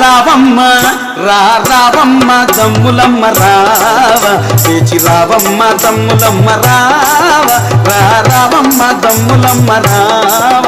రావమ్మ రా రావమ్మ దమ్ములమ్మ రావ. చేచి రావమ్మ దమ్ములమ్మ రావ. రా రావమ్మ దమ్ములమ్మ రావ.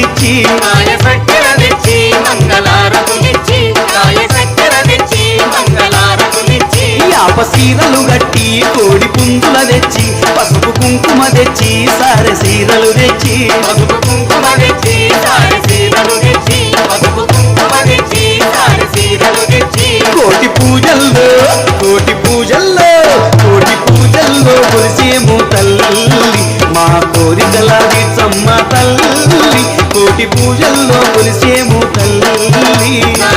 మంగళారతులిచ్చి కాయ చక్కెర తెచ్చి మంగళారతులిచ్చి కాయ చక్కెర తెచ్చి మంగళారతులిచ్చి యాప సీరలు గట్టి కోడి పుంజుల తెచ్చి పసుపు కుంకుమ తెచ్చి సారె సీరలు తెచ్చి. పసుపు కుంకుమ తెచ్చి సారి సీరలు తెచ్చి పసుపు కుంకుమ తెచ్చి సారి సీరలు తెచ్చి. కోటి పూజల్లో కోటి పూజల్లో కోటి పూజల్లో కొలిసేము తల్లి మా కోరికల తీర్చమ్మ తల్లి. కోటి పూజల్లో కొలిసేము తల్లి.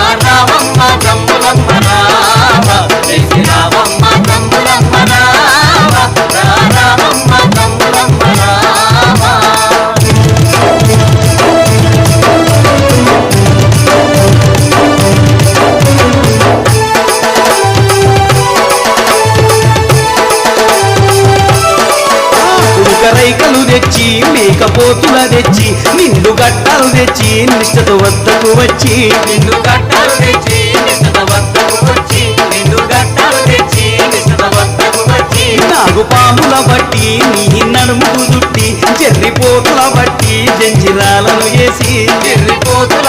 మేకపోతుల తెచ్చి నిండు గట్టాలు తెచ్చి నిష్టతో వద్దకు వచ్చి. నిన్ను గట్టాలు తెచ్చి నిష్ట వద్దకు వచ్చి. గట్టాలు తెచ్చి నిష్ట వద్దకు వచ్చి. నాగు పాముల బట్టి నీ నడుముకు చుట్టి చెర్రిపోతుల బట్టి జంజిరాలను వేసి ఎర్రిపోతుల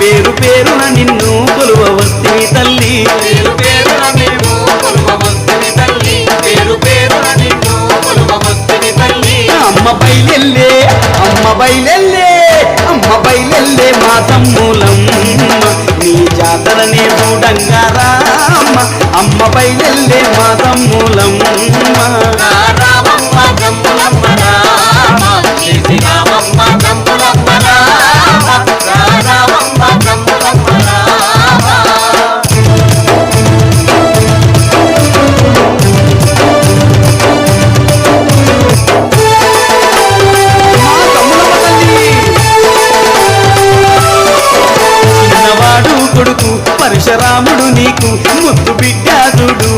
పేరు పేరున నిన్ను కొలువ వస్తుంది తల్లి. అమ్మ బయలెల్లే అమ్మ బయలెల్లే అమ్మ బయలెల్లే మా తమ్ములమ్మ. నీ జాతరనే చూడంగా రామ్మ అమ్మ. నీకు ముద్దు బిడ్డాదుడు